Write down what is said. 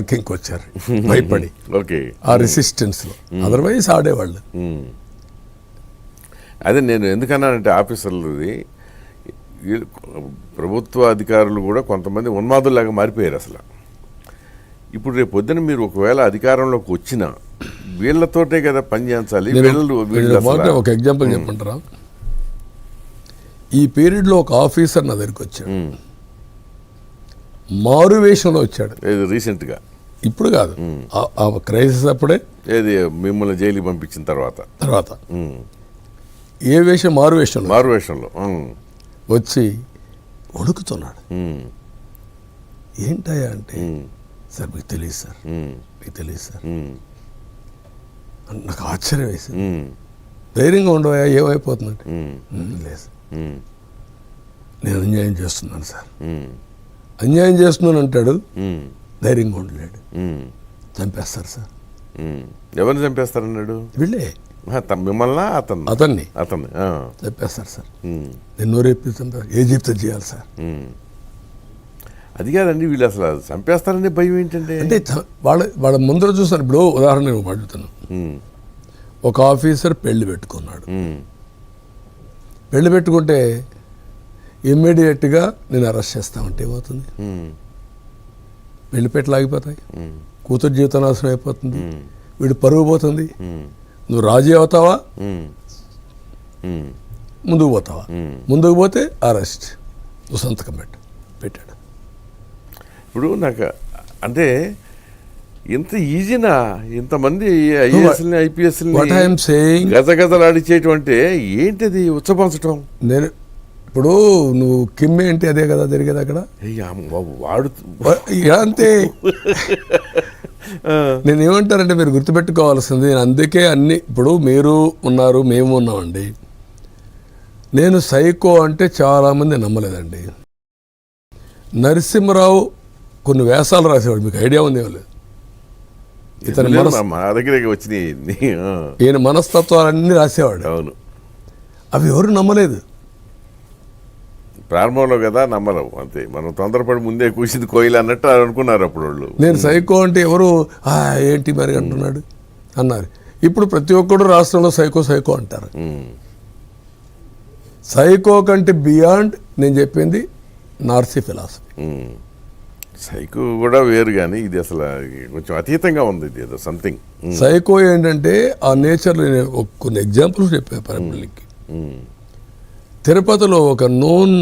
కింక్ వచ్చారు భయపడి. ఓకే. ఆ రెసిస్టెన్స్లో. అదర్వైజ్ ఆడేవాళ్ళు. అదే నేను ఎందుకన్నానంటే ఆఫీసర్లది ప్రభుత్వ అధికారులు కూడా కొంతమంది ఉన్మాదుల్లాగా మారిపోయారు అసలు. ఇప్పుడు రేపు పొద్దున మీరు ఒకవేళ అధికారంలోకి వచ్చినా వీళ్ళతోటే కదా పని చేయించాలి నేను- వీళ్ళు ఒక ఎగ్జాంపుల్ చెప్పమంటారా ఈ పీరియడ్లో ఒక ఆఫీసర్ నా దగ్గరికి వచ్చాడు. ఉమ్. మారు వేషంలో వచ్చాడు రీసెంట్గా ఇప్పుడు కాదు ఆ- క్రైసిస్ అప్పుడే ఏది మిమ్మల్ని జైలుకి పంపించిన తర్వాత తర్వాత. ఏ వేషం మారు వేషంలో మారు వేషంలో. వచ్చి వణుకుతున్నాడు. ఏంటయ్యా అంటే. సార్ మీకు తెలియదు సార్. మీకు తెలియదు సార్ నాకు ఆశ్చర్యం వేసింది. ధైర్యంగా ఉండవా ఏమైపోతుందంటే ఉమ్. "ఉమ్, లేదు. నేను అన్యాయం చేస్తున్నాను సార్. అన్యాయం చేస్తున్నాను అంటాడు. ధైర్యంగా ఉండలేడు. చంపేస్తారు సార్. ఎవరిని చంపేస్తారన్నాడు వీళ్ళే మిమ్మల్నా అతను అతన్ని అతన్ని ఆ. చంపేస్తారు సార్ ఉమ్. నేను నోరేపి చంపారు ఏ చెప్తే చేయాలి సార్. అది కాదండి వీళ్ళు అసలు చంపేస్తారనే భయం ఏంటంటే అంటే వాళ్ళ వాళ్ళ ముందర చూస్తాను ఇప్పుడు ఉదాహరణ అడుగుతాను. ఒక ఆఫీసర్ పెళ్ళి పెట్టుకున్నాడు. పెళ్ళి పెట్టుకుంటే ఇమ్మీడియట్గా నేను అరెస్ట్ చేస్తామంటే ఏమవుతుంది. పెళ్ళి పెట్టలు ఆగిపోతాయి. ఉమ్. కూతురు జీవితం నాశనం అయిపోతుంది. వీడు పరుగు పోతుంది. నువ్వు రాజీ అవుతావా. ముందుకు పోతావా. ముందుకు పోతే అరెస్ట్. నువ్వు సంతకం పెట్టు. పెట్టాడు. ఇప్పుడు నాకు అంటే ఇంత ఈజీనా? ఇంతమంది ఐఏఎస్ని వాట్ ఐఎమ్ సేయింగ్ గజ గజలాడిచేటువంటి ఏంటిది? ఉచ్చపంచటం నేను ఇప్పుడు నువ్వు కిమ్ ఏంటి అదే కదా జరిగేది అక్కడ? వాడు అంతే? నేను ఏమంటారంటే మీరు గుర్తుపెట్టుకోవాల్సింది నేను అందుకే అన్ని ఇప్పుడు మీరు ఉన్నారు మేము ఉన్నామండి. నేను సైకో అంటే చాలామంది నమ్మలేదండి. నరసింహరావు కొన్ని వేషాలు రాసేవాడు మీకు ఐడియా ఉందేమో లేదు ఇతని మా దగ్గరికి వచ్చినాయి ఈయన మనస్తత్వాలన్నీ రాసేవాడు. అవును. అవి ఎవరు నమ్మలేదు. ప్రారంభంలో కదా నమ్మలేము అంతే. మనం తొందరపడి ముందే కూసింది కోయిల్ అన్నట్టు అనుకున్నారు అప్పుడు వాళ్ళు. నేను సైకో అంటే ఎవరు? "ఆ, ఏంటి మరి అంటున్నాడు? అన్నారు. ఇప్పుడు ప్రతి ఒక్కడు రాష్ట్రంలో సైకో సైకో అంటారు. సైకో కంటే బియాండ్ నేను చెప్పింది నార్సీ ఫిలాసఫీ. సైకు కూడా వేరు కానీ ఇది అసలు కొంచెం అతీతంగా ఉంది ఇది ఏదో సంథింగ్. సైకో ఏంటంటే ఆ నేచర్లో నేను కొన్ని ఎగ్జాంపుల్స్ చెప్పాను పబ్లిక్కి తిరుపతిలో ఒక నోన్